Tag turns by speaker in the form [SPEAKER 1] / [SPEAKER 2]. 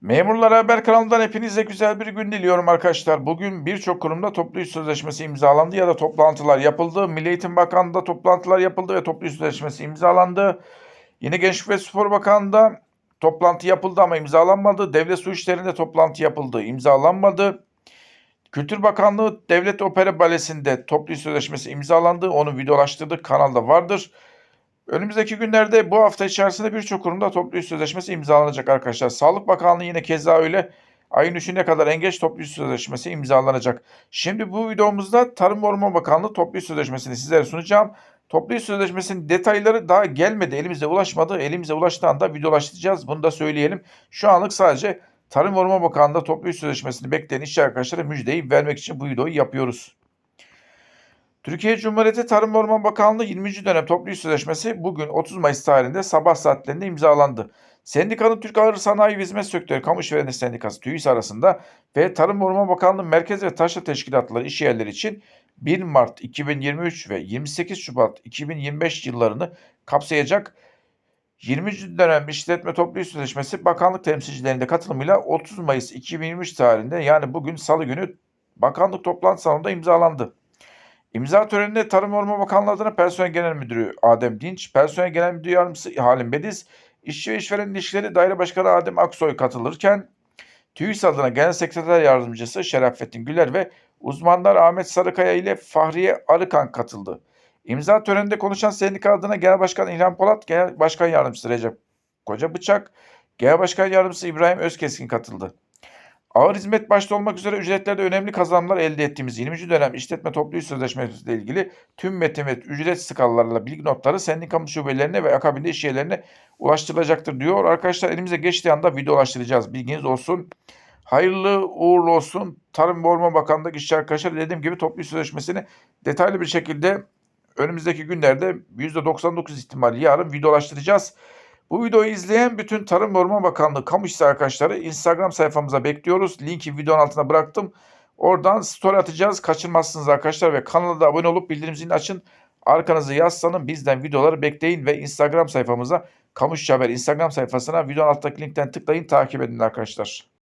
[SPEAKER 1] Memurlar Haber kanalından hepinize güzel bir gün diliyorum arkadaşlar. Bugün birçok kurumda toplu iş sözleşmesi imzalandı ya da toplantılar yapıldı. Milli Eğitim Bakanlığı'nda toplantılar yapıldı ve toplu iş sözleşmesi imzalandı. Yine Gençlik ve Spor Bakanlığı'nda toplantı yapıldı ama imzalanmadı. Devlet Su İşleri'nde toplantı yapıldı, imzalanmadı. Kültür Bakanlığı Devlet Opera Balesi'nde toplu iş sözleşmesi imzalandı. Onu videolaştırdık, kanalda vardır. Önümüzdeki günlerde bu hafta içerisinde birçok kurumda toplu iş sözleşmesi imzalanacak arkadaşlar. Sağlık Bakanlığı yine keza öyle. Ayın 3'üne kadar en geç toplu iş sözleşmesi imzalanacak. Şimdi bu videomuzda Tarım Orman Bakanlığı toplu iş sözleşmesini sizlere sunacağım. Toplu iş sözleşmesinin detayları daha gelmedi, elimize ulaşmadı. Elimize ulaştığı anda videolaştıracağız. Bunu da söyleyelim. Şu anlık sadece Tarım Orman Bakanlığı'nda toplu iş sözleşmesini bekleyen işçi arkadaşlara müjdeyi vermek için bu videoyu yapıyoruz. Türkiye Cumhuriyeti Tarım ve Orman Bakanlığı 20. dönem toplu iş sözleşmesi bugün 30 Mayıs tarihinde sabah saatlerinde imzalandı. Sendikanın Türk Ağır Sanayi ve Hizmet Sektörü Kamu İşverenleri Sendikası TÜİS arasında ve Tarım ve Orman Bakanlığı Merkez ve Taşra Teşkilatları iş yerleri için 1 Mart 2023 ve 28 Şubat 2025 yıllarını kapsayacak 20. dönem işletme toplu iş sözleşmesi bakanlık temsilcilerinde katılımıyla 30 Mayıs 2023 tarihinde yani bugün salı günü bakanlık toplantı salonunda imzalandı. İmza törenine Tarım Orman Bakanlığı adına Personel Genel Müdürü Adem Dinç, Personel Genel Müdürü Yardımcısı Halim Bediz, İşçi ve İşveren İlişkileri Daire Başkanı Adem Aksoy katılırken TÜİS adına Genel Sekreter Yardımcısı Şerafettin Güler ve uzmanlar Ahmet Sarıkaya ile Fahriye Arıkan katıldı. İmza töreninde konuşan sendika adına Genel Başkan İlhan Polat, Genel Başkan Yardımcısı Recep Koca Bıçak, Genel Başkan Yardımcısı İbrahim Özkeskin katıldı. Ağır hizmet başta olmak üzere ücretlerde önemli kazanımlar elde ettiğimiz 20. dönem işletme toplu iş sözleşmesiyle ilgili tüm metin ve ücret skalalarıyla bilgi notları sendikamız şubelerine ve akabinde iş yerlerine ulaştırılacaktır diyor. Arkadaşlar elimize geçtiği anda video ulaştıracağız. Bilginiz olsun. Hayırlı uğurlu olsun. Tarım ve Orman Bakanlığı'ndaki işçi arkadaşlar dediğim gibi toplu iş sözleşmesini detaylı bir şekilde önümüzdeki günlerde %99 ihtimalle yarın videolaştıracağız. Bu videoyu izleyen bütün Tarım ve Orman Bakanlığı kamu işçi arkadaşları Instagram sayfamıza bekliyoruz. Linki videonun altına bıraktım. Oradan story atacağız. Kaçırmazsınız arkadaşlar ve kanala da abone olup bildirim zilini açın. Arkanızı yaslanın. Bizden videoları bekleyin ve Instagram sayfamıza Kamu İşçi Haber Instagram sayfasına videonun alttaki linkten tıklayın takip edin arkadaşlar.